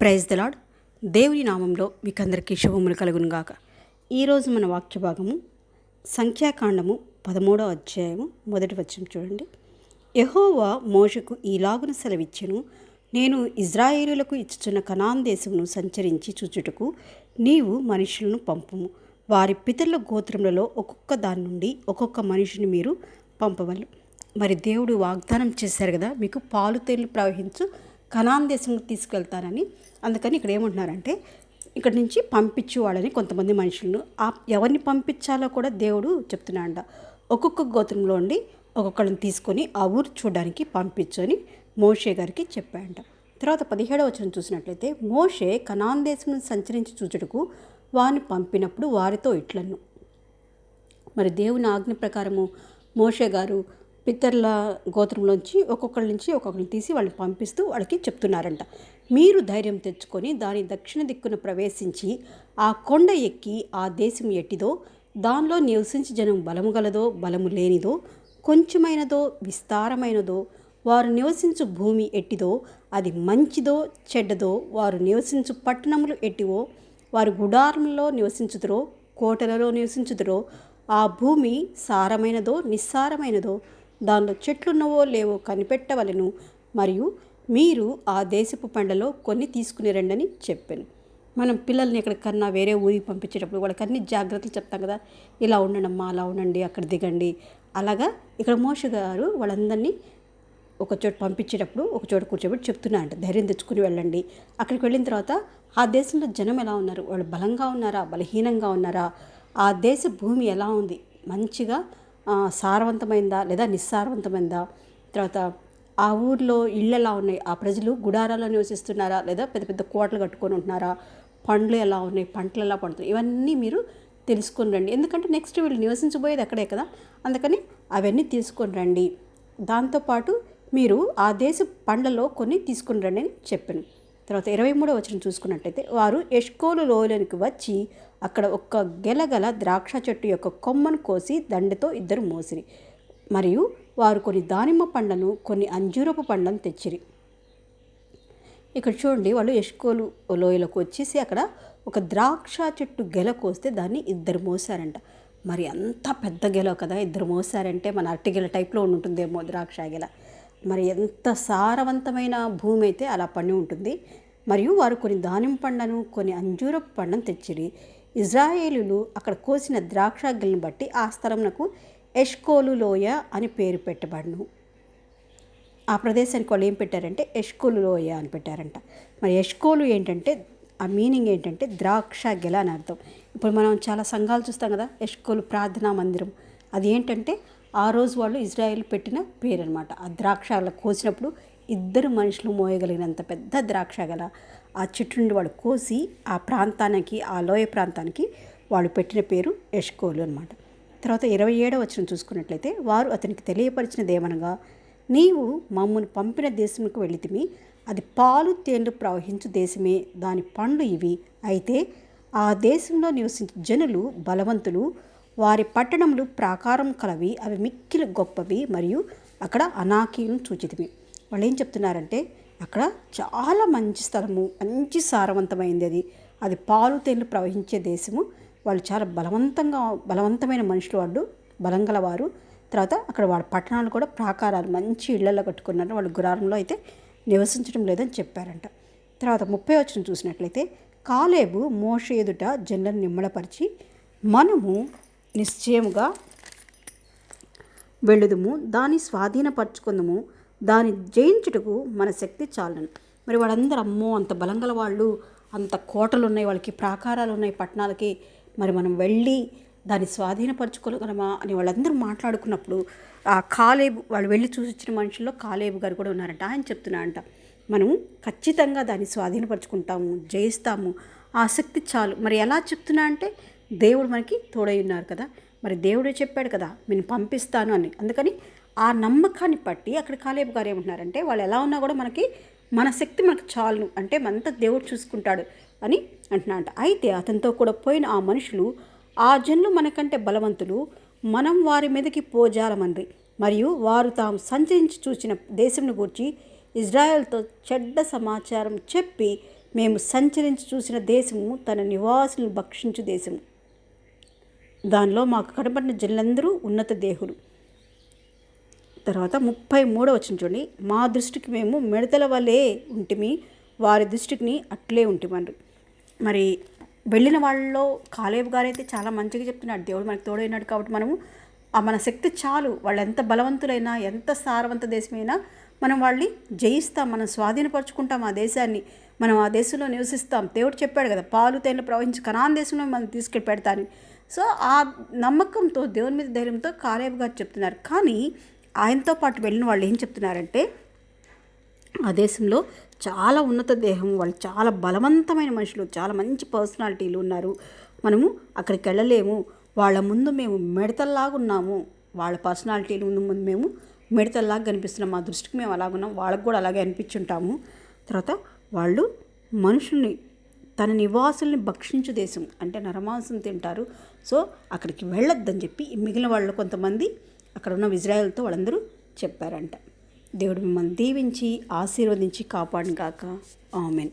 Praise the lord దేవుని నామంలో మీకు అందరికీ శుభములు కలుగునుగాక. ఈరోజు మన వాక్య భాగము సంఖ్యాకాండము పదమూడవ అధ్యాయము మొదటి వచ్చిన చూడండి. యహోవా మోషకు ఈలాగున సెలవిచ్చెను నేను ఇజ్రాయేలులకు ఇచ్చుచున్న కనాన్ దేశమును సంచరించి చూచుటకు నీవు మనుషులను పంపుము. వారి పితరుల గోత్రములలో ఒక్కొక్క దాని నుండి ఒక్కొక్క మనిషిని మీరు పంపవలు. మరి దేవుడు వాగ్దానం చేశారు కదా మీకు పాలు తేళ్ళు ప్రవహించు కనాన్ దేశంలో తీసుకెళ్తానని అందుకని ఇక్కడ ఏమంటున్నారంటే ఇక్కడ నుంచి పంపించు వాళ్ళని కొంతమంది మనుషులను. ఆ ఎవరిని పంపించాలో కూడా దేవుడు చెప్తున్నాడంట. ఒక్కొక్క గోత్రంలో ఉండి ఒక్కొక్కళ్ళని తీసుకొని ఆ ఊరు చూడడానికి పంపించు అని మోషే గారికి చెప్పాడంట. తర్వాత పదిహేడవ వచ్చిన చూసినట్లయితే మోషే కనాన్ దేశం సంచరించి చూచుటకు వారిని పంపినప్పుడు వారితో ఇట్లను. మరి దేవుని ఆజ్ఞ ప్రకారము మోషే గారు పితరుల గోత్రంలోంచి ఒక్కొక్కరి నుంచి ఒక్కొక్కరిని తీసి వాళ్ళని పంపిస్తూ వాళ్ళకి చెప్తున్నారంట. మీరు ధైర్యం తెచ్చుకొని దాని దక్షిణ దిక్కున ప్రవేశించి ఆ కొండ ఎక్కి ఆ దేశం ఎట్టిదో దానిలో నివసించి జనం బలము గలదో బలము లేనిదో కొంచెమైనదో విస్తారమైనదో వారు నివసించు భూమి ఎట్టిదో అది మంచిదో చెడ్డదో వారు నివసించు పట్టణములు ఎట్టివో వారు గుడారంలో నివసించుదురో కోటలలో నివసించుదురో ఆ భూమి సారమైనదో నిస్సారమైనదో దానిలో చెట్లున్నవో లేవో కనిపెట్టవలను. మరియు మీరు ఆ దేశపు పండ్లలో కొన్ని తీసుకుని రండని చెప్పాను. మనం పిల్లల్ని ఎక్కడికన్నా వేరే ఊరికి పంపించేటప్పుడు వాళ్ళకి అన్ని జాగ్రత్తలు చెప్తాం కదా. ఇలా ఉండండమ్మా అలా ఉండండి అక్కడ దిగండి. అలాగా ఇక్కడ మోష గారు వాళ్ళందరినీ ఒక చోట పంపించేటప్పుడు ఒక చోట కూర్చోబెట్టి చెప్తున్నా అంట. ధైర్యం తెచ్చుకుని వెళ్ళండి. అక్కడికి వెళ్ళిన తర్వాత ఆ దేశంలో జనం ఎలా ఉన్నారు? వాళ్ళు బలంగా ఉన్నారా? బలహీనంగా ఉన్నారా? ఆ దేశ భూమి ఎలా ఉంది? మంచిగా సారవంతమైందా లేదా నిస్సారవంతమైందా? తర్వాత ఆ ఊర్లో ఇళ్ళు ఎలా ఉన్నాయి? ఆ ప్రజలు గుడారాల్లో నివసిస్తున్నారా? లేదా పెద్ద పెద్ద కోటలు కట్టుకొని ఉంటున్నారా? పండ్లు ఎలా ఉన్నాయి? పంటలు ఎలా పండుతున్నాయి? ఇవన్నీ మీరు తెలుసుకొని రండి. ఎందుకంటే నెక్స్ట్ వీళ్ళు నివసించబోయేది అక్కడే కదా? అందుకని అవన్నీ తీసుకొని రండి. దాంతోపాటు మీరు ఆ దేశ పండ్లలో కొన్ని తీసుకుని రండి అని చెప్పాను. తర్వాత ఇరవై మూడో వచ్చిన చూసుకున్నట్టయితే వారు ఎష్కోలు లోయలోనికి వచ్చి అక్కడ ఒక్క గెలగల ద్రాక్ష చెట్టు యొక్క కొమ్మను కోసి దండతో ఇద్దరు మోసిరి. మరియు వారు కొన్ని దానిమ్మ పండ్లను కొన్ని అంజూరపు పండ్లను తెచ్చిరి. ఇక్కడ చూడండి వాళ్ళు ఎష్కోలు లోయలోకి వచ్చేసి అక్కడ ఒక ద్రాక్ష చెట్టు గెల కోస్తే దాన్ని ఇద్దరు మోసారంట. మరి అంత పెద్ద గెల కదా ఇద్దరు మోసారంటే మన అరటి గెల టైప్లో ఉంటుందేమో ద్రాక్ష గెల. మరి ఎంత సారవంతమైన భూమి అయితే అలా పండి ఉంటుంది. మరియు వారు కొన్ని దానిమ్మ పండ్లను కొన్ని అంజూరపు పండ్లను తెచ్చిరి. ఇజ్రాయేలులు అక్కడ కోసిన ద్రాక్ష గెలను బట్టి ఆ స్థలంనకు ఎష్కోలు లోయ అని పేరు పెట్టబడును. ఆ ప్రదేశానికి వాళ్ళు ఏం పెట్టారంటే ఎష్కోలు లోయ అని పెట్టారంట. మరి ఎష్కోలు ఏంటంటే ఆ మీనింగ్ ఏంటంటే ద్రాక్ష గెల అని అర్థం. ఇప్పుడు మనం చాలా సంఘాలు చూస్తాం కదా ఎష్కోలు ప్రార్థనా మందిరం. అది ఏంటంటే ఆ రోజు వాళ్ళు ఇజ్రాయెల్ పెట్టిన పేరు అనమాట ఆ ద్రాక్ష అలా కోసినప్పుడు ఇద్దరు మనుషులు మోయగలిగినంత పెద్ద ద్రాక్ష గల ఆ చెట్టు నుండి వాళ్ళు కోసి ఆ ప్రాంతానికి ఆ లోయ ప్రాంతానికి వాళ్ళు పెట్టిన పేరు యష్కోలు అనమాట తర్వాత ఇరవై ఏడవ వచ్చిన చూసుకున్నట్లయితే వారు అతనికి తెలియపరిచినది ఏమనగా నీవు మమ్మల్ని పంపిన దేశంకు వెళితిమి అది పాలు తేళ్ళు ప్రవహించు దేశమే. దాని పండ్లు ఇవి. అయితే ఆ దేశంలో నివసించే జనులు బలవంతులు. వారి పట్టణములు ప్రాకారం కలవి అవి మిక్కిలి గొప్పవి మరియు అక్కడ అనాకీలను సూచితవి వాళ్ళు ఏం చెప్తున్నారంటే అక్కడ చాలా మంచి స్థలము మంచి సారవంతమైంది అది. అది పాలు తేళ్ళు ప్రవహించే దేశము. వాళ్ళు చాలా బలవంతంగా బలవంతమైన మనుషులు వాళ్ళు బలం గలవారు. తర్వాత అక్కడ వాళ్ళ పట్టణాలు కూడా ప్రాకారాలు మంచి ఇళ్ళలో కట్టుకున్నారు వాళ్ళు గురారంలో అయితే నివసించడం లేదని చెప్పారంట. తర్వాత ముప్పై వచ్చిన చూసినట్లయితే కాలేబు మోష ఎదుట జనులను నిమ్మలపరిచి మనము నిశ్చయముగా వెళ్ళుదుము. దాన్ని స్వాధీనపరచుకుందము. దాన్ని జయించుటకు మన శక్తి చాలను. మరి వాళ్ళందరూ అమ్మో అంత బలంగల వాళ్ళు అంత కోటలు ఉన్నాయి వాళ్ళకి ప్రాకారాలు ఉన్నాయి పట్టణాలకి. మరి మనం వెళ్ళి దాన్ని స్వాధీనపరచుకోగలమా అని వాళ్ళందరూ మాట్లాడుకున్నప్పుడు ఆ కాలేబు వాళ్ళు వెళ్ళి చూసొచ్చిన మనుషుల్లో కాలేబు గారు కూడా ఉన్నారంట. ఆయన చెప్తున్నా అంట మనం ఖచ్చితంగా దాన్ని స్వాధీనపరచుకుంటాము జయిస్తాము. ఆ శక్తి చాలు. మరి ఎలా చెప్తున్నా అంటే దేవుడు మనకి తోడై ఉన్నారు కదా. మరి దేవుడే చెప్పాడు కదా నేను పంపిస్తాను అని. అందుకని ఆ నమ్మకాన్ని బట్టి అక్కడ కాలేబు గారు ఏమంటున్నారంటే వాళ్ళు ఎలా ఉన్నా కూడా మనకి మన శక్తి మనకు చాలును. అంటే మనంతా దేవుడు చూసుకుంటాడు అని అంటున్నాడు అయితే అతనితో కూడా పోయిన ఆ మనుషులు ఆ జనులు మనకంటే బలవంతులు మనం వారి మీదకి పోజాలమంది మరియు వారు తాము సంచరించి చూసిన దేశంను గూర్చి ఇజ్రాయెల్తో చెడ్డ సమాచారం చెప్పి మేము సంచరించి చూసిన దేశము తన నివాసులను భక్షించు దేశము. దానిలో మాకు కనబడిన జనులందరూ ఉన్నత దేహులు. తర్వాత ముప్పై మూడో వచ్చిన చూడండి. మా దృష్టికి మేము మిడతల వలె ఉంటిమి వారి దృష్టికి అట్లే ఉంటిమన్నారు. మరి వెళ్ళిన వాళ్ళలో కాలేబు గారైతే చాలా మంచిగా చెప్తున్నాడు. దేవుడు మనకు తోడైనాడు కాబట్టి మనము ఆ మన శక్తి చాలు. వాళ్ళు ఎంత బలవంతులైనా ఎంత సారవంత దేశమైనా మనం వాళ్ళని జయిస్తాం మనం స్వాధీనపరచుకుంటాం ఆ దేశాన్ని. మనం ఆ దేశంలో నివసిస్తాం. దేవుడు చెప్పాడు కదా పాలు తేనెలు ప్రవహించి కనాన్ దేశంలో మనం తీసుకెళ్ళి పెడతాను సో ఆ నమ్మకంతో దేవుని మీద ధైర్యంతో కాలేబు గారు చెప్తున్నారు. కానీ ఆయనతో పాటు వెళ్ళిన వాళ్ళు ఏం చెప్తున్నారంటే ఆ దేశంలో చాలా ఉన్నత దేహం వాళ్ళు చాలా బలవంతమైన మనుషులు చాలా మంచి పర్సనాలిటీలు ఉన్నారు. మనము అక్కడికి వెళ్ళలేము. వాళ్ళ ముందు మేము మిడతల్లాగా ఉన్నాము. వాళ్ళ పర్సనాలిటీలు ముందు ముందు మేము మిడతల్లాగా కనిపిస్తున్నాం. మా దృష్టికి మేము అలాగున్నాం. వాళ్ళకు కూడా అలాగే అనిపించుంటాము. తర్వాత వాళ్ళు మనుషుల్ని తన నివాసుల్ని భక్షించు దేశం అంటే నరమాంసం తింటారు. సో అక్కడికి వెళ్ళొద్దని చెప్పి మిగిలిన వాళ్ళు కొంతమంది అక్కడ ఉన్న ఇజ్రాయెల్తో వాళ్ళందరూ చెప్పారంట. దేవుడు మిమ్మల్ని దీవించి ఆశీర్వదించి కాపాడుగాక. ఆమెన్.